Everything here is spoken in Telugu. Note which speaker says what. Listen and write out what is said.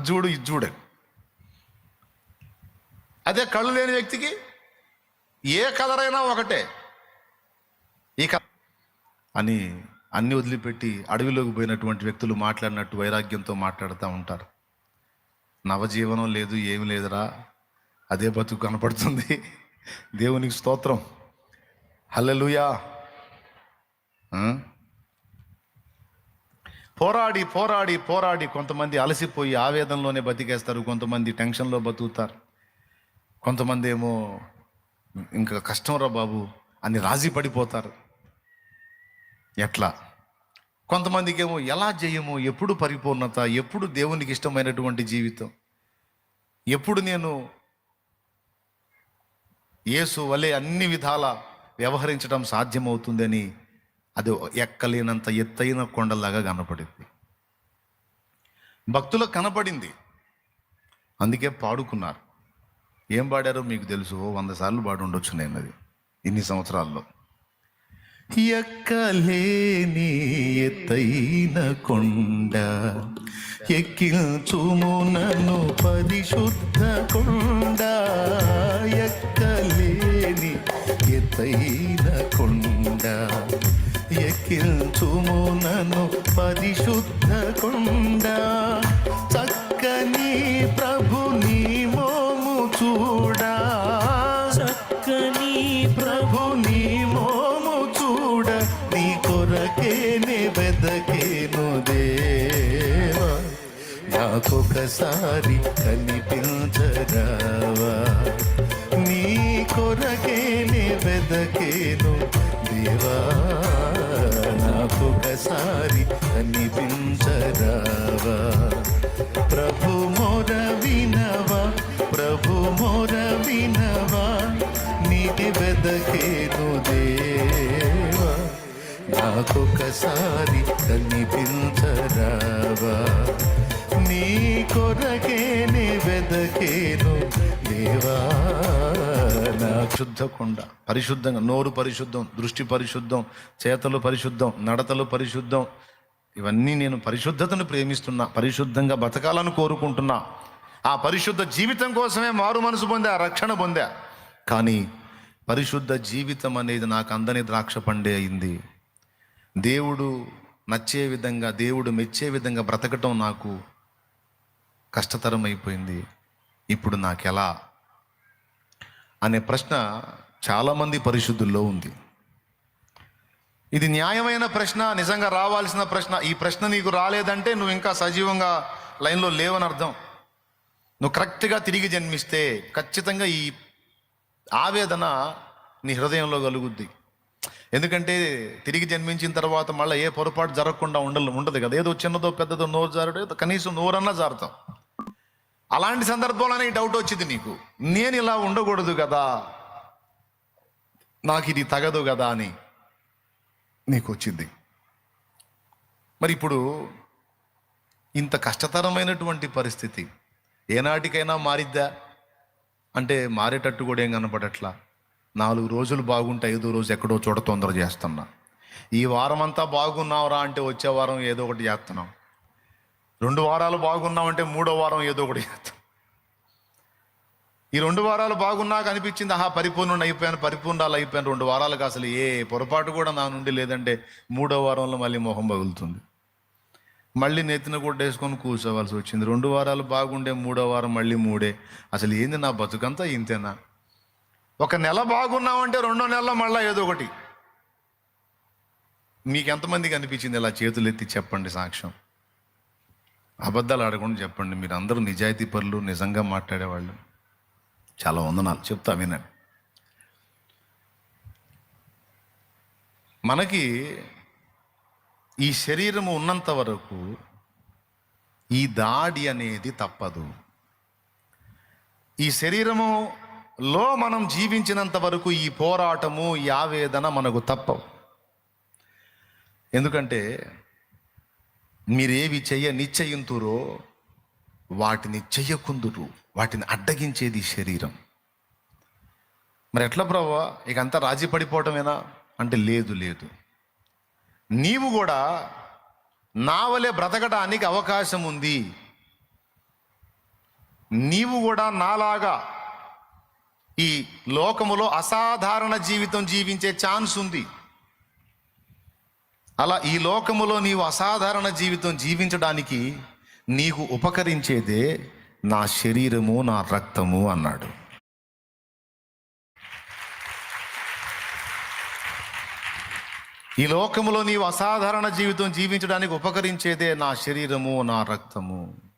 Speaker 1: అది చూడు ఇది చూడని అదే కళ్ళు లేని వ్యక్తికి ఏ కలరైనా ఒకటే. ఈ క అని అన్ని వదిలిపెట్టి అడవిలోకి పోయినటువంటి వ్యక్తులు మాట్లాడినట్టు వైరాగ్యంతో మాట్లాడుతూ ఉంటారు. నవజీవనం లేదు ఏమి లేదురా. అదే బతుకు కనపడుతుంది. దేవునికి స్తోత్రం. హల్లెలుయా. లూయా పోరాడి పోరాడి పోరాడి కొంతమంది అలసిపోయి ఆవేదనలోనే బతికేస్తారు కొంతమంది టెన్షన్లో బతుకుతారు. కొంతమంది ఏమో ఇంకా కష్టం రా బాబు అని రాజీ పడిపోతారు. ఎట్లా? కొంతమందికి ఏమో ఎలా చేయము ఎప్పుడు పరిపూర్ణత ఎప్పుడు దేవునికి ఇష్టమైనటువంటి జీవితం. ఎప్పుడు నేను యేసు వలె అన్ని విధాల వ్యవహరించడం సాధ్యమవుతుందని అది ఎక్కలేనంత ఎత్తైన కొండలాగా కనపడింది. భక్తులకు కనపడింది. అందుకే పాడుకున్నారు. ఏం పాడారో మీకు తెలుసు వంద సార్లు పాడు ఉండొచ్చు నేను అది ఇన్ని సంవత్సరాల్లో. ఎక్కలేని ఎత్తైన కొండ ఎక్కించుము నన్ను పరిశుద్ధ కొండ ఎక్కలేని ఎత్తైన కొండ. పరిశుద్ధ కొండ చక్కని ప్రభు నీ మోము చూడా.
Speaker 2: చక్కని
Speaker 1: ప్రభు నీ మోము చూడ. నీ కొరకేనే వెదకేను దేవా. నాకొకసారి కనిపించరావా. నీ కొరకేనే వెదకేను దేవా. ఒక్కసారి కనిపించరావా? ప్రభు మోర వినవా? ప్రభు మోర వినవా? నీటి వెదకేను దేవా? నాకొకసారి కనిపించరావా? నీ కొరకేనే వెదకేను దేవా? పరిశుద్ధ కొండ పరిశుద్ధంగా నోరు పరిశుద్ధం దృష్టి పరిశుద్ధం చేతలు పరిశుద్ధం నడతలు పరిశుద్ధం ఇవన్నీ నేను పరిశుద్ధతను ప్రేమిస్తున్నా పరిశుద్ధంగా బతకాలని కోరుకుంటున్నా. ఆ పరిశుద్ధ జీవితం కోసమే మారు మనసు పొందా రక్షణ పొందా. కానీ పరిశుద్ధ జీవితం అనేది నాకు అందని ద్రాక్ష పండే అయింది. దేవుడు నచ్చే విధంగా దేవుడు మెచ్చే విధంగా బ్రతకటం నాకు కష్టతరం అయిపోయింది ఇప్పుడు నాకెలా అనే ప్రశ్న చాలామంది పరిశుద్ధుల్లో ఉంది. ఇది న్యాయమైన ప్రశ్న నిజంగా రావాల్సిన ప్రశ్న. ఈ ప్రశ్న నీకు రాలేదంటే నువ్వు ఇంకా సజీవంగా లైన్లో లేవని అర్థం నువ్వు కరెక్ట్గా తిరిగి జన్మిస్తే ఖచ్చితంగా ఈ ఆవేదన నీ హృదయంలో కలుగుద్ది. ఎందుకంటే తిరిగి జన్మించిన తర్వాత మళ్ళీ ఏ పొరపాటు జరగకుండా ఉండాలి ఉండదు కదా. ఏదో చిన్నదో పెద్దదో నోరు జారడో కనీసం నోరన్నా జారుతాం. అలాంటి సందర్భంలోనే ఈ డౌట్ వచ్చింది నీకు. నేను ఇలా ఉండకూడదు కదా. నాకు ఇది తగదు కదా అని నీకు వచ్చింది. మరి ఇప్పుడు ఇంత కష్టతరమైనటువంటి పరిస్థితి ఏనాటికైనా మారిద్దా? అంటే మారేటట్టు కూడా ఏం కనపడట్లా? నాలుగు రోజులు బాగుంటే ఐదో రోజు ఎక్కడో చోట తొందర చేస్తున్నా. ఈ వారం అంతా బాగున్నావురా అంటే వచ్చే వారం ఏదో ఒకటి చేస్తున్నాం రెండు వారాలు బాగున్నామంటే మూడో వారం ఏదో ఒకటి ఈ రెండు వారాలు బాగున్నాక అనిపించింది ఆహా పరిపూర్ణ అయిపోయాను పరిపూర్ణాలు అయిపోయాను రెండు వారాలకు అసలు ఏ పొరపాటు కూడా నా నుండి లేదంటే మూడో వారంలో మళ్ళీ మొహం పగులుతుంది. మళ్ళీ నెత్తిన కొట్టేసుకొని కూర్చోవలసి వచ్చింది. రెండు వారాలు బాగుండే మూడో వారం మళ్ళీ మూడే. అసలు ఏంది నా బతుకంతా ఇంతేనా? ఒక నెల బాగున్నామంటే రెండో నెలలో మళ్ళీ ఏదో ఒకటి. మీకు ఎంతమందికి అనిపించింది ఇలా చేతులు ఎత్తి చెప్పండి సాక్ష్యం? అబద్ధాలు ఆడకుండా చెప్పండి. మీరు అందరూ నిజాయితీ పరులు నిజంగా మాట్లాడేవాళ్ళు. చాలా వందనాలు. చెప్తా వినండి. మనకి ఈ శరీరము ఉన్నంత వరకు ఈ దాడి అనేది తప్పదు. ఈ శరీరములో మనం జీవించినంత వరకు ఈ పోరాటము ఈ ఆవేదన మనకు తప్పవు. ఎందుకంటే మీరేవి చెయ్య నిశ్చయింతురో వాటిని చెయ్యకుందురు వాటిని అడ్డగించేది శరీరం. మరి ఎట్లా ప్రభా ఇక అంతా రాజీ పడిపోవటమేనా? అంటే లేదు లేదు. నీవు కూడా నా వలె బ్రతకడానికి అవకాశం ఉంది. నీవు కూడా నాలాగా ఈ లోకములో అసాధారణ జీవితం జీవించే ఛాన్స్ ఉంది. అలా ఈ లోకములో నీవు అసాధారణ జీవితం జీవించడానికి నీకు ఉపకరించేదే నా శరీరము నా రక్తము అన్నాడు. ఈ లోకములో నీవు అసాధారణ జీవితం జీవించడానికి ఉపకరించేదే నా శరీరము నా రక్తము.